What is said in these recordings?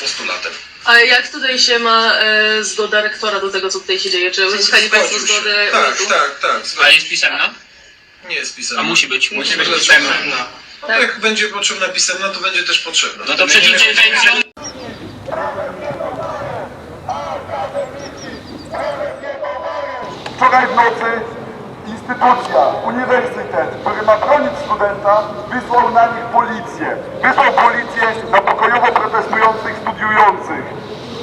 postulatem. A jak tutaj się ma e, zgoda rektora do tego, co tutaj się dzieje? Czy uzyskali Państwo Zgodził się. zgodę Tak, urządu? tak, tak. A zgodził. jest pisemna? Nie jest pisemna. A musi być, musi być pisemna. No, Jak będzie potrzebna pisemna, to będzie też potrzebna. No to przecież będzie... Wczoraj w nocy instytucja, uniwersytet, który ma bronić studenta, wysłał na nich policję. Wysłał policję na pokojowo protestujących studiujących.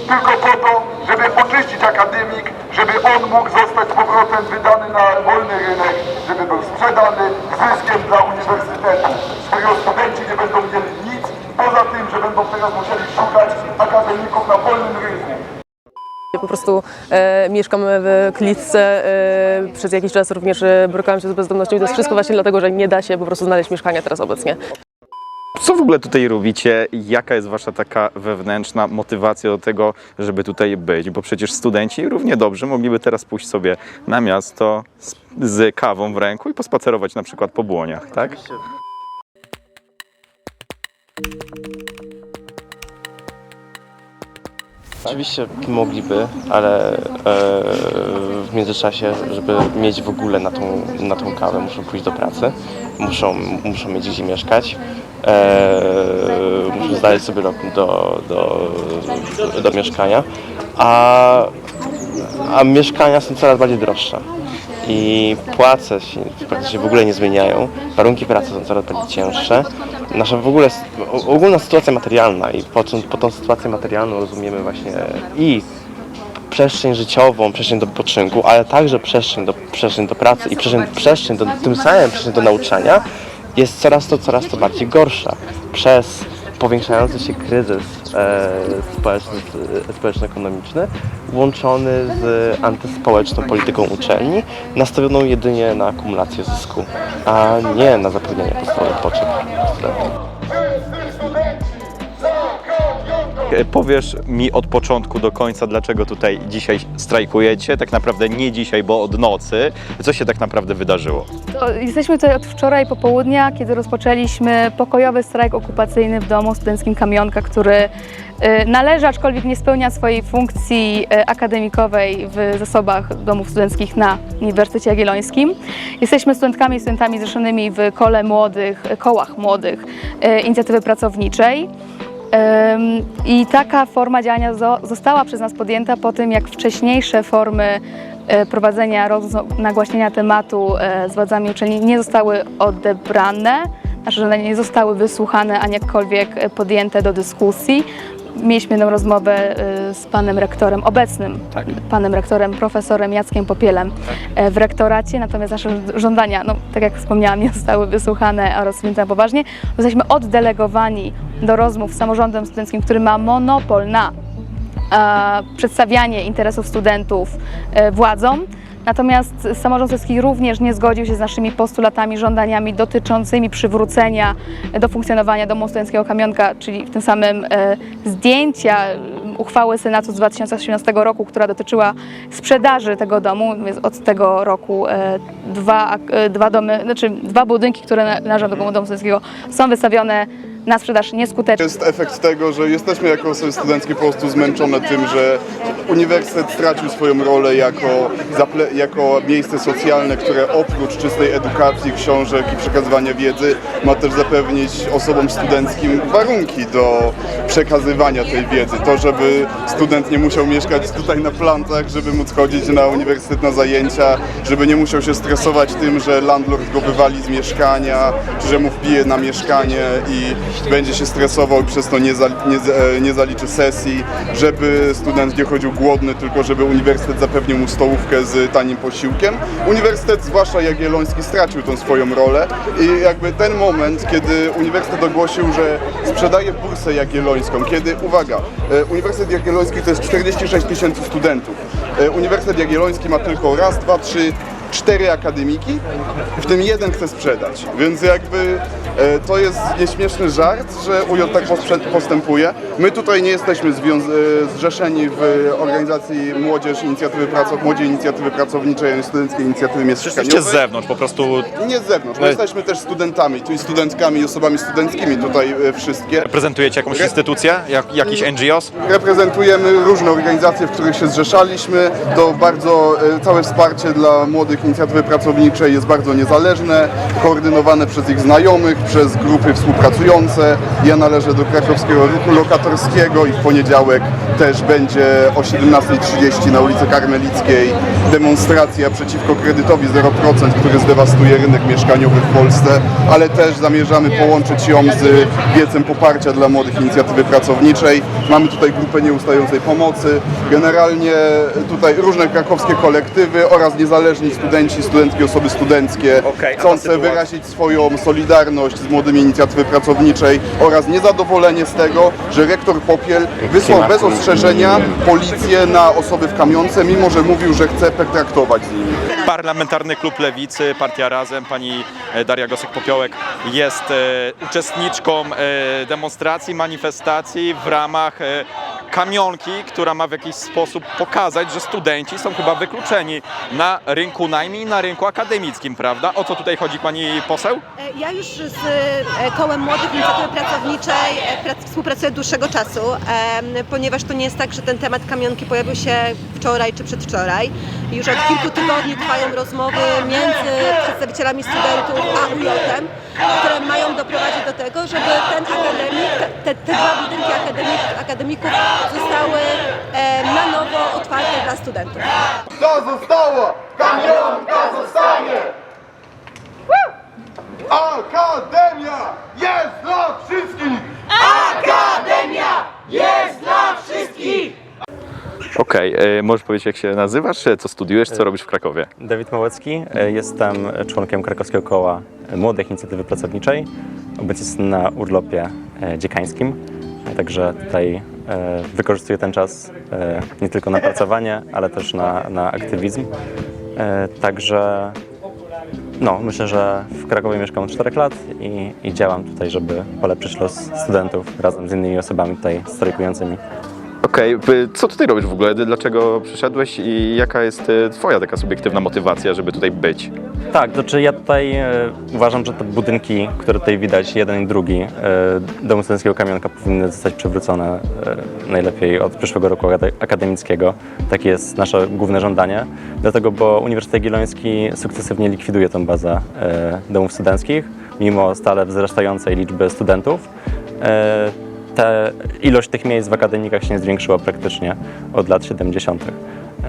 Tylko po to, żeby oczyścić akademik, żeby on mógł zostać z powrotem wydany na wolny rynek, żeby był sprzedany zyskiem dla uniwersytetu, z którego studenci nie będą mieli nic, poza tym, że będą teraz musieli szukać akademików na wolnym rynku. Po prostu e, mieszkam w klitce, e, przez jakiś czas również e, borykałam się z bezdomnością i to jest wszystko właśnie dlatego, że nie da się po prostu znaleźć mieszkania teraz obecnie. Co w ogóle tutaj robicie? Jaka jest wasza taka wewnętrzna motywacja do tego, żeby tutaj być? Bo przecież studenci równie dobrze mogliby teraz pójść sobie na miasto z, z kawą w ręku i pospacerować na przykład po błoniach, tak? Oczywiście mogliby, ale e, w międzyczasie, żeby mieć w ogóle na tą, na tą kawę, muszą pójść do pracy, muszą, muszą mieć gdzie mieszkać, e, muszą znaleźć sobie lokal do, do, do mieszkania, a, a mieszkania są coraz bardziej droższe i płace się praktycznie w ogóle nie zmieniają, warunki pracy są coraz bardziej cięższe. Nasza w ogóle ogólna sytuacja materialna i po, po tą sytuację materialną rozumiemy właśnie i przestrzeń życiową, przestrzeń do wypoczynku, ale także przestrzeń do, przestrzeń do pracy i przestrzeń, przestrzeń do, tym samym przestrzeń do nauczania jest coraz to, coraz to bardziej gorsza przez powiększający się kryzys społeczno-ekonomiczny łączony z antyspołeczną polityką uczelni nastawioną jedynie na akumulację zysku, a nie na zapewnienie podstawowych potrzeb studentów. Powiesz mi od początku do końca, dlaczego tutaj dzisiaj strajkujecie? Tak naprawdę nie dzisiaj, bo od nocy. Co się tak naprawdę wydarzyło? To Jesteśmy tutaj od wczoraj popołudnia, kiedy rozpoczęliśmy pokojowy strajk okupacyjny w domu studenckim Kamionka, który e, należy, aczkolwiek nie spełnia swojej funkcji e, akademikowej w zasobach domów studenckich na Uniwersytecie Jagiellońskim. Jesteśmy studentkami i studentami zrzeszonymi w kole młodych, kołach młodych e, inicjatywy pracowniczej. I taka forma działania zo- została przez nas podjęta po tym, jak wcześniejsze formy e, prowadzenia nagłaśnienia tematu e, z władzami uczelni nie zostały odebrane, nasze żądania nie zostały wysłuchane, ani jakkolwiek e, podjęte do dyskusji. Mieliśmy jedną rozmowę z panem rektorem obecnym, Tak. panem rektorem, profesorem Jackiem Popielem e, w rektoracie, natomiast nasze żądania, no, tak jak wspomniałam, nie zostały wysłuchane oraz wzięte poważnie. Jesteśmy oddelegowani do rozmów z samorządem studenckim, który ma monopol na e, przedstawianie interesów studentów e, władzom. Natomiast samorząd studencki również nie zgodził się z naszymi postulatami, żądaniami dotyczącymi przywrócenia do funkcjonowania domu studenckiego Kamionka, czyli w tym samym e, zdjęcia uchwały Senatu z 2018 roku, która dotyczyła sprzedaży tego domu. Jest od tego roku e, dwa, e, dwa domy, znaczy dwa budynki, które na- należą do domu studenckiego są wystawione na sprzedaż nieskutecznie. jest efekt tego, że jesteśmy jako osoby studenckie po prostu zmęczone tym, że uniwersytet stracił swoją rolę jako, jako miejsce socjalne, które oprócz czystej edukacji, książek i przekazywania wiedzy ma też zapewnić osobom studenckim warunki do przekazywania tej wiedzy. To, żeby student nie musiał mieszkać tutaj na plantach, żeby móc chodzić na uniwersytet na zajęcia, żeby nie musiał się stresować tym, że landlord go wywali z mieszkania, czy że mu wbije na mieszkanie i będzie się stresował i przez to nie, za, nie, e, nie zaliczy sesji, żeby student nie chodził głodny, tylko żeby uniwersytet zapewnił mu stołówkę z tanim posiłkiem. Uniwersytet, zwłaszcza Jagielloński, stracił tą swoją rolę i jakby ten moment, kiedy uniwersytet ogłosił, że sprzedaje bursę jagiellońską, kiedy, uwaga, e, Uniwersytet Jagielloński to jest 46 tysięcy studentów. E, Uniwersytet Jagielloński ma tylko raz, dwa, trzy, cztery akademiki, w tym jeden chce sprzedać. Więc jakby e, to jest nieśmieszny żart, że UJ tak postępuje. My tutaj nie jesteśmy e, zrzeszeni w organizacji Młodzież Inicjatywy Pracow- Młodzież Inicjatywy Pracowniczej ani Studenckiej Inicjatywy Jesteście z Mieszkaniowej. zewnątrz, po prostu Nie z zewnątrz, my No. jesteśmy też studentami, tu i studentkami, i osobami studenckimi tutaj e, wszystkie. reprezentujecie jakąś instytucję, jak, jakiś NGOs? Reprezentujemy różne organizacje, w których się zrzeszaliśmy. To bardzo e, całe wsparcie dla młodych inicjatywy pracowniczej jest bardzo niezależne, koordynowane przez ich znajomych, przez grupy współpracujące. Ja należę do krakowskiego ruchu lokatorskiego i w poniedziałek też będzie o 17.30 na ulicy Karmelickiej. Demonstracja przeciwko kredytowi 0%, który zdewastuje rynek mieszkaniowy w Polsce, ale też zamierzamy połączyć ją z wiecem poparcia dla młodych inicjatywy pracowniczej. Mamy tutaj grupę nieustającej pomocy, generalnie tutaj różne krakowskie kolektywy oraz niezależni studenci, studentki, osoby studenckie, chcące wyrazić swoją solidarność z młodymi inicjatywy pracowniczej oraz niezadowolenie z tego, że rektor Popiel wysłał bez ostrzeżenia policję na osoby w kamionce, mimo że mówił, że chce pertraktować z nimi. Parlamentarny Klub Lewicy, Partia Razem, pani e, Daria Gosek-Popiołek jest e, uczestniczką e, demonstracji, manifestacji w ramach kamionki, która ma w jakiś sposób pokazać, że studenci są chyba wykluczeni na rynku najmu i na rynku akademickim, prawda? O co tutaj chodzi pani poseł? E, Ja już z e, Kołem Młodych Inicjatywy Pracowniczej e, prac- współpracuję dłuższego czasu, ponieważ to nie jest tak, że ten temat kamionki pojawił się wczoraj czy przedwczoraj. Już od kilku tygodni trwają rozmowy między przedstawicielami studentów a UJ-em, które mają doprowadzić do tego, żeby ten akademik, te, te dwa budynki akademik, akademików zostały e, na nowo otwarte dla studentów. To zostało! Kamionka zostanie! Akademia jest dla wszystkich! Okej, e, możesz powiedzieć jak się nazywasz, e, co studiujesz, co robisz w Krakowie? Dawid Małecki, e, jestem członkiem krakowskiego koła Młodych Inicjatywy Pracowniczej. Obecnie jestem na urlopie e, dziekańskim, e, także tutaj e, wykorzystuję ten czas e, nie tylko na pracowanie, ale też na, na aktywizm. E, Także no, myślę, że w Krakowie mieszkam od 4 lat i, i działam tutaj, żeby polepszyć los studentów razem z innymi osobami tutaj strajkującymi. Okej, p- co tutaj robisz w ogóle? Dlaczego przyszedłeś i jaka jest e, twoja taka subiektywna motywacja, żeby tutaj być? Tak, to czy ja tutaj e, uważam, że te budynki, które tutaj widać, jeden i drugi, e, Domu Studenckiego Kamionka powinny zostać przywrócone e, najlepiej od przyszłego roku akade- akademickiego. Takie jest nasze główne żądanie. Dlatego, bo Uniwersytet Jagielloński sukcesywnie likwiduje tę bazę domów studenckich, mimo stale wzrastającej liczby studentów. Ilość tych miejsc w akademikach się nie zwiększyła praktycznie od lat 70.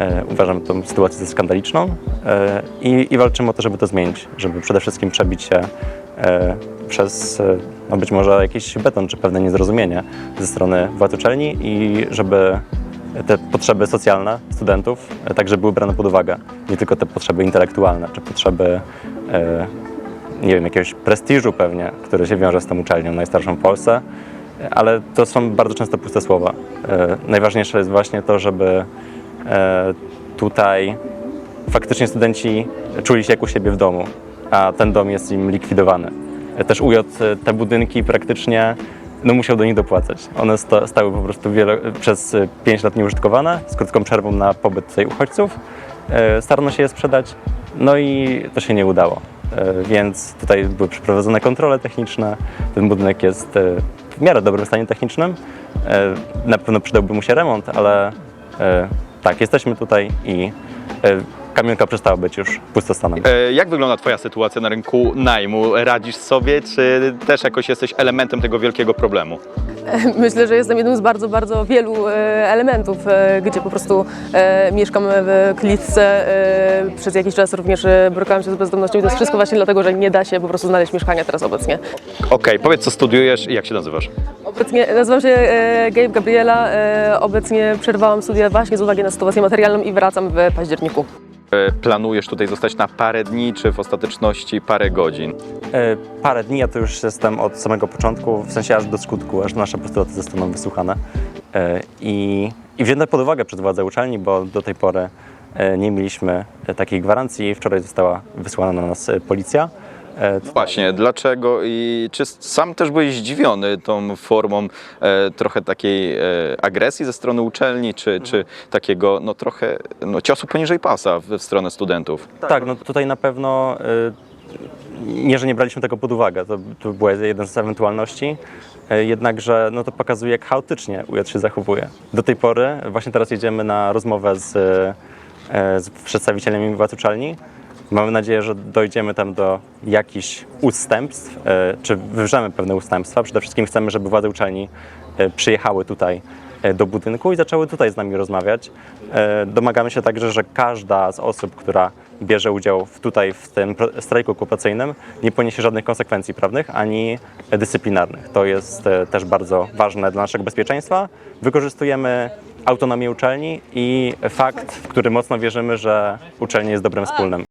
E, Uważam tę sytuację za skandaliczną e, i, i walczymy o to, żeby to zmienić, żeby przede wszystkim przebić się e, przez e, no być może jakiś beton czy pewne niezrozumienie ze strony władz uczelni i żeby te potrzeby socjalne studentów także były brane pod uwagę, nie tylko te potrzeby intelektualne czy potrzeby nie wiem, jakiegoś prestiżu pewnie, który się wiąże z tą uczelnią najstarszą w Polsce, ale to są bardzo często puste słowa. E, Najważniejsze jest właśnie to, żeby e, tutaj faktycznie studenci czuli się jak u siebie w domu, a ten dom jest im likwidowany. E, Też UJ te budynki praktycznie no, musiał do nich dopłacać. One sta, stały po prostu wiele, przez 5 lat nieużytkowane, z krótką przerwą na pobyt tutaj uchodźców. Starano się je sprzedać, no i to się nie udało. Więc tutaj były przeprowadzone kontrole techniczne. Ten budynek jest w miarę dobrym stanie technicznym. E, Na pewno przydałby mu się remont, ale e, tak, jesteśmy tutaj i e, kamionka przestała być już pustostanem. E, Jak wygląda Twoja sytuacja na rynku najmu? Radzisz sobie, czy też jakoś jesteś elementem tego wielkiego problemu? Myślę, że jestem jednym z bardzo, bardzo wielu e, elementów, e, gdzie po prostu e, mieszkam w klitce. Przez jakiś czas również borykałam się z bezdomnością i to jest wszystko właśnie dlatego, że nie da się po prostu znaleźć mieszkania teraz obecnie. Okej, powiedz co studiujesz i jak się nazywasz? Obecnie nazywam się Gabe Gabriela. Obecnie przerwałam studia właśnie z uwagi na sytuację materialną i wracam w październiku. E, Planujesz tutaj zostać na parę dni, czy w ostateczności parę godzin? E, Parę dni, ja to już jestem od samego początku, w sensie aż do skutku, aż nasze postulaty zostaną wysłuchane. E, I, i wzięte pod uwagę przez władze uczelni, bo do tej pory nie mieliśmy takiej gwarancji. Wczoraj została wysłana na nas policja. E, Właśnie, dlaczego i czy sam też byłeś zdziwiony tą formą e, trochę takiej e, agresji ze strony uczelni, czy, czy takiego no trochę no, ciosu poniżej pasa w, w stronę studentów? Tak, no tutaj na pewno y, nie, że nie braliśmy tego pod uwagę, to, to była jeden z ewentualności, y, jednakże no to pokazuje, jak chaotycznie UJ się zachowuje. Do tej pory, właśnie teraz jedziemy na rozmowę z, y, z przedstawicielami władz uczelni. Mamy nadzieję, że dojdziemy tam do jakichś ustępstw, y, czy wywrzemy pewne ustępstwa. Przede wszystkim chcemy, żeby władze uczelni y, przyjechały tutaj e, do budynku i zaczęły tutaj z nami rozmawiać. E, Domagamy się także, że każda z osób, która bierze udział w, tutaj w tym strajku okupacyjnym, nie poniesie żadnych konsekwencji prawnych ani dyscyplinarnych. To jest e, też bardzo ważne dla naszego bezpieczeństwa. Wykorzystujemy autonomię uczelni i fakt, w który mocno wierzymy, że uczelnia jest dobrem wspólnym.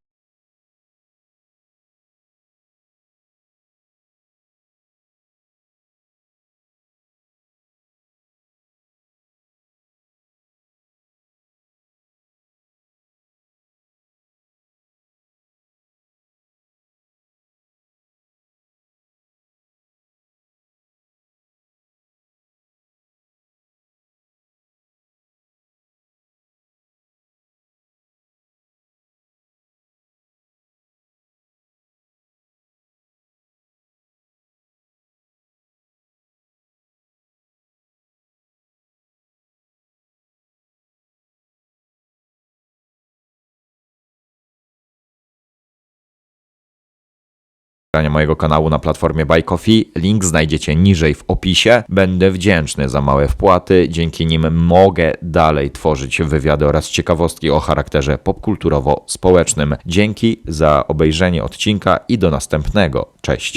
Mojego kanału na platformie Buy. Link znajdziecie niżej w opisie. Będę wdzięczny za małe wpłaty, dzięki nim mogę dalej tworzyć wywiady oraz ciekawostki o charakterze popkulturowo-społecznym. Dzięki za obejrzenie odcinka i do następnego. Cześć.